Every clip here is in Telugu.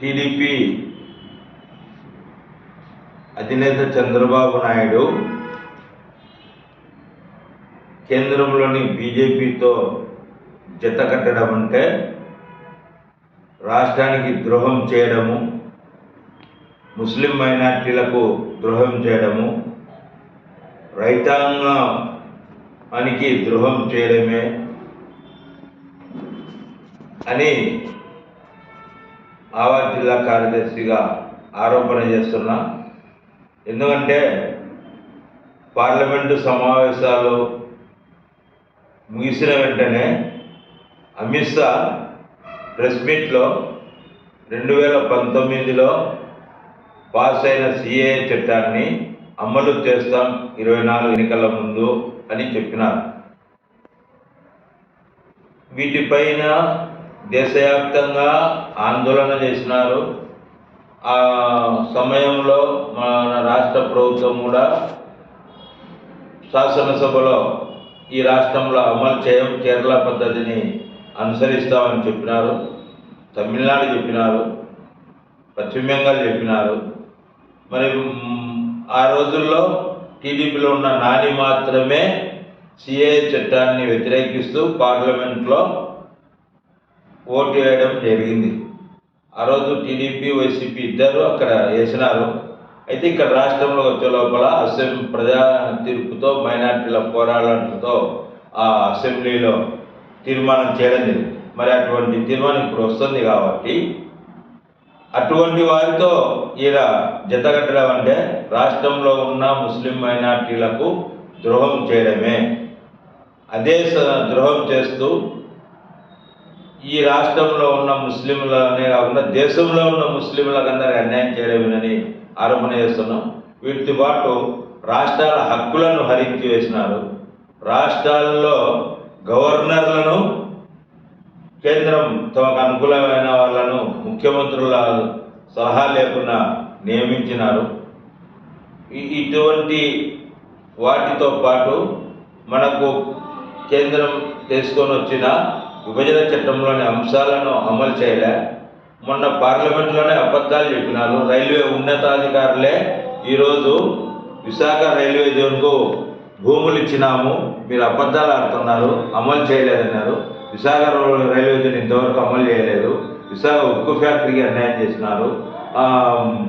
టీడీపీ అధినేత చంద్రబాబు నాయుడు కేంద్రంలోని బీజేపీతో జత కట్టడం అంటే రాష్ట్రానికి ద్రోహం చేయడము ముస్లిం మైనార్టీలకు ద్రోహం చేయడము రైతాంగానికి ద్రోహం చేయడమే అని ఆవాజ్ జిల్లా కార్యదర్శిగా ఆరోపణ చేస్తున్నా. ఎందుకంటే పార్లమెంటు సమావేశాలు ముగిసిన వెంటనే అమిత్ షా ప్రెస్ మీట్లో రెండు వేల పంతొమ్మిదిలో పాస్ అయిన సిఏ చట్టాన్ని అమలు చేస్తాం ఇరవై నాలుగు ఎన్నికల ముందు అని చెప్పినారు. వీటిపైన దేశవ్యాప్తంగా ఆందోళన చేసినారు. ఆ సమయంలో మన రాష్ట్ర ప్రభుత్వం కూడా శాసనసభలో ఈ రాష్ట్రంలో అమలు చేయం కేరళ పద్ధతిని అనుసరిస్తామని చెప్పినారు. తమిళనాడు చెప్పినారు. పశ్చిమ బెంగాల్ చెప్పినారు. మరి ఆ రోజుల్లో టీడీపీలో ఉన్న నాని మాత్రమే సిఏ చట్టాన్ని వ్యతిరేకిస్తూ పార్లమెంట్లో ఓటు వేయడం జరిగింది. ఆ రోజు టీడీపీ వైసీపీ ఇద్దరు అక్కడ వేసినారు. అయితే ఇక్కడ రాష్ట్రంలో వచ్చే లోపల అసెంబ్లీ ప్రజా తీర్పుతో మైనార్టీల పోరాటంతో ఆ అసెంబ్లీలో తీర్మానం చేయడం జరిగింది. మరి అటువంటి తీర్మానం ఇప్పుడు వస్తుంది కాబట్టి అటువంటి వారితో ఈయన జతగట్టడం అంటే రాష్ట్రంలో ఉన్న ముస్లిం మైనార్టీలకు ద్రోహం చేయడమే. అదే ద్రోహం చేస్తూ ఈ రాష్ట్రంలో ఉన్న ముస్లింలనే కాకుండా దేశంలో ఉన్న ముస్లింలకు అందరికీ అన్యాయం చేయలేమని ఆరోపణ చేస్తున్నాం. వీటితో పాటు రాష్ట్రాల హక్కులను హరించి వేసినారు. రాష్ట్రాల్లో గవర్నర్లను కేంద్రం తమకు అనుకూలమైన వాళ్ళను ముఖ్యమంత్రుల సలహా లేకుండా నియమించినారు. ఇటువంటి వాటితో పాటు మనకు కేంద్రం తీసుకొని వచ్చిన విభజన చట్టంలోని అంశాలను అమలు చేయలే. మొన్న పార్లమెంట్లోనే అబద్ధాలు చెప్పినారు. రైల్వే ఉన్నతాధికారులే ఈరోజు విశాఖ రైల్వే జోన్కు భూములు ఇచ్చినాము. మీరు అబద్ధాలు ఆడుతున్నారు. అమలు చేయలేదన్నారు. విశాఖ రైల్వే జోన్ ఇంతవరకు అమలు చేయలేదు. విశాఖ ఉక్కు ఫ్యాక్టరీకి అన్యాయం చేసినారు.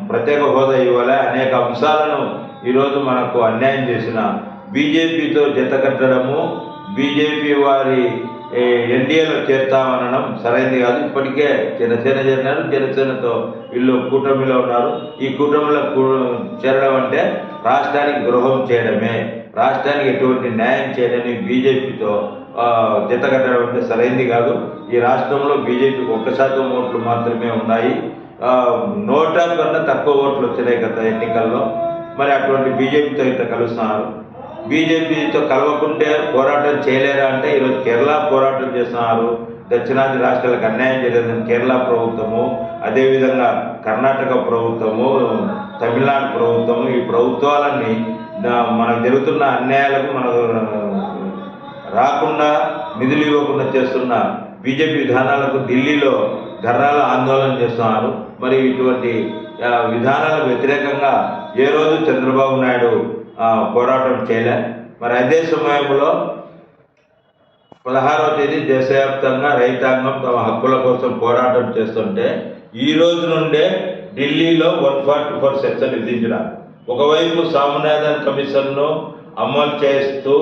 ప్రత్యేక హోదా ఇవ్వలే. అనేక అంశాలను ఈరోజు మనకు అన్యాయం చేసిన బీజేపీతో జత కట్టడము బీజేపీ వారి ఎన్డీఏలో చేరుతామనడం సరైంది కాదు. ఇప్పటికే జనసేన చేరినారు. జనసేనతో వీళ్ళు కూటమిలో ఉన్నారు. ఈ కూటమిలో కూ- చేరడం అంటే రాష్ట్రానికి ద్రోహం చేయడమే. రాష్ట్రానికి ఎటువంటి న్యాయం చేయడని బీజేపీతో జతగట్టడం అంటే సరైంది కాదు. ఈ రాష్ట్రంలో బీజేపీకి ఒక్క శాతం ఓట్లు మాత్రమే ఉన్నాయి. నూట నోటా కన్నా తక్కువ ఓట్లు వచ్చినాయి గత ఎన్నికల్లో. మరి అటువంటి బీజేపీతో ఇట్లా కలుస్తున్నారు. బీజేపీతో కలవకుంటే పోరాటం చేయలేరా అంటే ఈరోజు కేరళ పోరాటం చేస్తున్నారు. దక్షిణాది రాష్ట్రాలకు అన్యాయం జరిగిందని కేరళ ప్రభుత్వము అదేవిధంగా కర్ణాటక ప్రభుత్వము తమిళనాడు ప్రభుత్వము ఈ ప్రభుత్వాలన్నీ మనకు జరుగుతున్న అన్యాయాలకు మనకు రాకుండా నిధులు ఇవ్వకుండా చేస్తున్న బీజేపీ విధానాలకు ఢిల్లీలో ధర్నాలు ఆందోళన చేస్తున్నారు. మరి ఇటువంటి విధానాలకు వ్యతిరేకంగా ఏ రోజు చంద్రబాబు నాయుడు పోరాటం చేయలే. మరి అదే సమయంలో పదహారవ తేదీ దేశవ్యాప్తంగా రైతాంగం తమ హక్కుల కోసం పోరాటం చేస్తుంటే ఈ రోజు నుండే ఢిల్లీలో వన్ ఫార్టీ ఫోర్ సెక్షన్ విధించడం ఒకవైపు స్వామినాథన్ కమిషన్ను అమలు చేస్తూ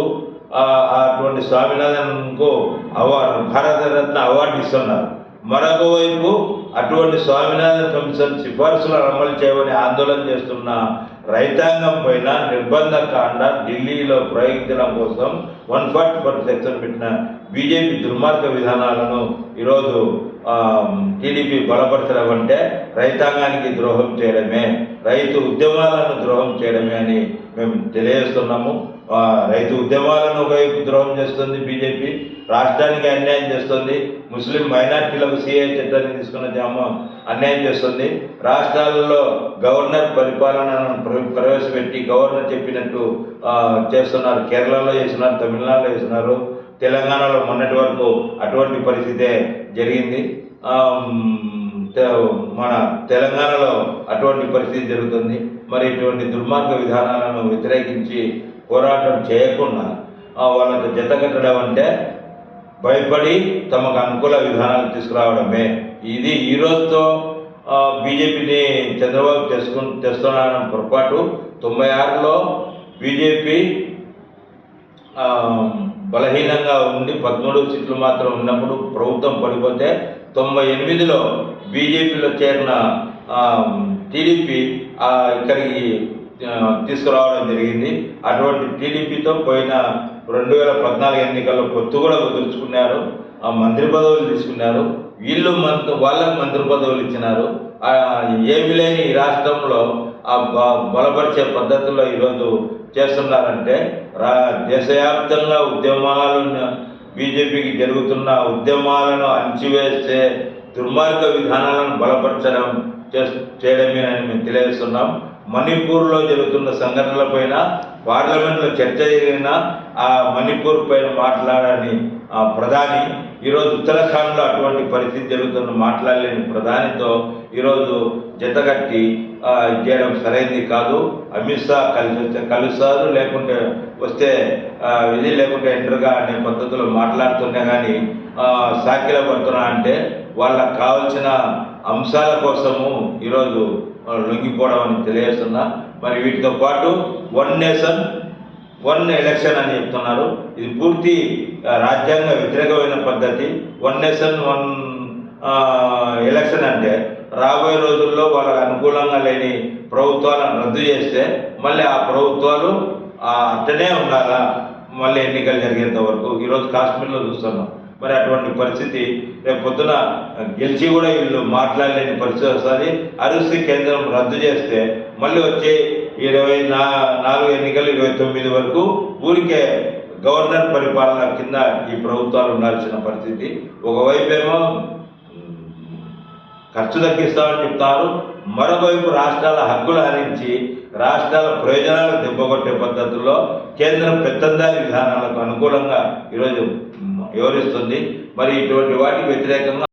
అటువంటి స్వామినాథన్కు అవార్డు భారతరత్న అవార్డు ఇస్తున్నారు. మరొక వైపు అటువంటి స్వామినాథన్ కమిషన్ సిఫార్సులను అమలు చేయమని ఆందోళన చేస్తున్న రైతాంగం పైన నిర్బంధ కాండ ఢిల్లీలో ప్రయోగించడం కోసం వన్ ఫార్టీ ఫోర్ సెక్షన్ పెట్టిన బీజేపీ దుర్మార్గ విధానాలను ఈరోజు టీడీపీ బలపరచడం అంటే రైతాంగానికి ద్రోహం చేయడమే రైతు ఉద్యమాలను ద్రోహం చేయడమే అని మేము తెలియజేస్తున్నాము. రైతు ఉద్యమాలను ఒకవైపు ద్రోహం చేస్తుంది బీజేపీ రాష్ట్రానికి అన్యాయం చేస్తుంది. ముస్లిం మైనార్టీలకు సీఏ చట్టాన్ని తీసుకున్న జామ అన్యాయం చేస్తుంది. రాష్ట్రాలలో గవర్నర్ పరిపాలనను ప్ర- ప్రవేశపెట్టి గవర్నర్ చెప్పినట్టు చేస్తున్నారు. కేరళలో చేస్తున్నారు తమిళనాడులో చేస్తున్నారు. తెలంగాణలో మొన్నటి వరకు అటువంటి పరిస్థితే జరిగింది. మన తెలంగాణలో అటువంటి పరిస్థితి జరుగుతుంది. మరి ఇటువంటి దుర్మార్గ విధానాలను వ్యతిరేకించి పోరాటం చేయకుండా ఆ, వాళ్ళకు అంటే భయపడి తమకు అనుకూల విధానాలు తీసుకురావడమే. ఇది ఈ రోజుతో బీజేపీని చంద్రబాబు తెసుకు తెస్తున్న పొరపాటు తొంభై ఆరులో బీజేపీ బలహీనంగా ఉండి పదమూడు సీట్లు మాత్రం ఉన్నప్పుడు ప్రభుత్వం పడిపోతే తొంభై ఎనిమిదిలో బీజేపీలో చేరిన టీడీపీ ఇక్కడికి తీసుకురావడం జరిగింది. అటువంటి టీడీపీతో పోయిన రెండు వేల పద్నాలుగు ఎన్నికల్లో పొత్తు కూడా కుదుర్చుకున్నారు. ఆ మంత్రి పదవులు తీసుకున్నారు. వీళ్ళు మంత్రి వాళ్ళకు మంత్రి పదవులు ఇచ్చినారు. ఏమి లేని ఈ రాష్ట్రంలో ఆ బలపరిచే పద్ధతుల్లో ఈరోజు చేస్తున్నారంటే రా దేశవ్యాప్తంగా ఉద్యమాలను బీజేపీకి జరుగుతున్న ఉద్యమాలను అణచివేసే దుర్మార్గ విధానాలను బలపరచడం చేయడమేనని మేము తెలియజేస్తున్నాం. మణిపూర్లో జరుగుతున్న సంఘటనలపైన పార్లమెంట్లో చర్చ జరిగిన ఆ మణిపూర్ పైన మాట్లాడని ప్రధాని ఈరోజు ఉత్తరాఖండ్లో అటువంటి పరిస్థితి జరుగుతున్న మాట్లాడలేని ప్రధానితో ఈరోజు జతగట్టి చేయడం సరైనది కాదు. అమిత్ షా కలిసి వస్తే కలుస్తారు లేకుంటే వస్తే విధి ఇది లేకుంటే ఎంటర్గా అనే పద్ధతిలో మాట్లాడుతున్నా కానీ సాకిల పడుతున్నా అంటే వాళ్ళకు కావాల్సిన అంశాల కోసము ఈరోజు లొంగిపోవడం అని తెలియజేస్తున్నా. మరి వీటితో పాటు వన్ నేషన్ వన్ ఎలక్షన్ అని చెప్తున్నారు. ఇది పూర్తి రాజ్యాంగ వ్యతిరేకమైన పద్ధతి. వన్ నేషన్ వన్ ఎలక్షన్ అంటే రాబోయే రోజుల్లో వాళ్ళకు అనుకూలంగా లేని ప్రభుత్వాలను రద్దు చేస్తే మళ్ళీ ఆ ప్రభుత్వాలు ఆ, అట్టనే ఉండాలా? మళ్ళీ ఎన్నికలు జరిగేంత వరకు. ఈరోజు కాశ్మీర్లో చూస్తున్నాం. మరి అటువంటి పరిస్థితి రేపు పొద్దున గెలిచి కూడా వీళ్ళు మాట్లాడలేని పరిస్థితి వస్తుంది. అరుసి కేంద్రం రద్దు చేస్తే మళ్ళీ వచ్చే ఇరవై నా నాలుగు ఎన్నికలు ఇరవై తొమ్మిది వరకు ఊరికే గవర్నర్ పరిపాలన కింద ఈ ప్రభుత్వాలు ఉండాల్సిన పరిస్థితి. ఒకవైపేమో ఖర్చు తగ్గిస్తామని చెప్తారు. మరోవైపు రాష్ట్రాల హక్కులు హరించి రాష్ట్రాల ప్రయోజనాలు దెబ్బకొట్టే పద్ధతుల్లో కేంద్రం పెత్తందారి విధానాలకు అనుకూలంగా ఈరోజు వివరిస్తుంది. మరి ఇటువంటి వాటికి వ్యతిరేకంగా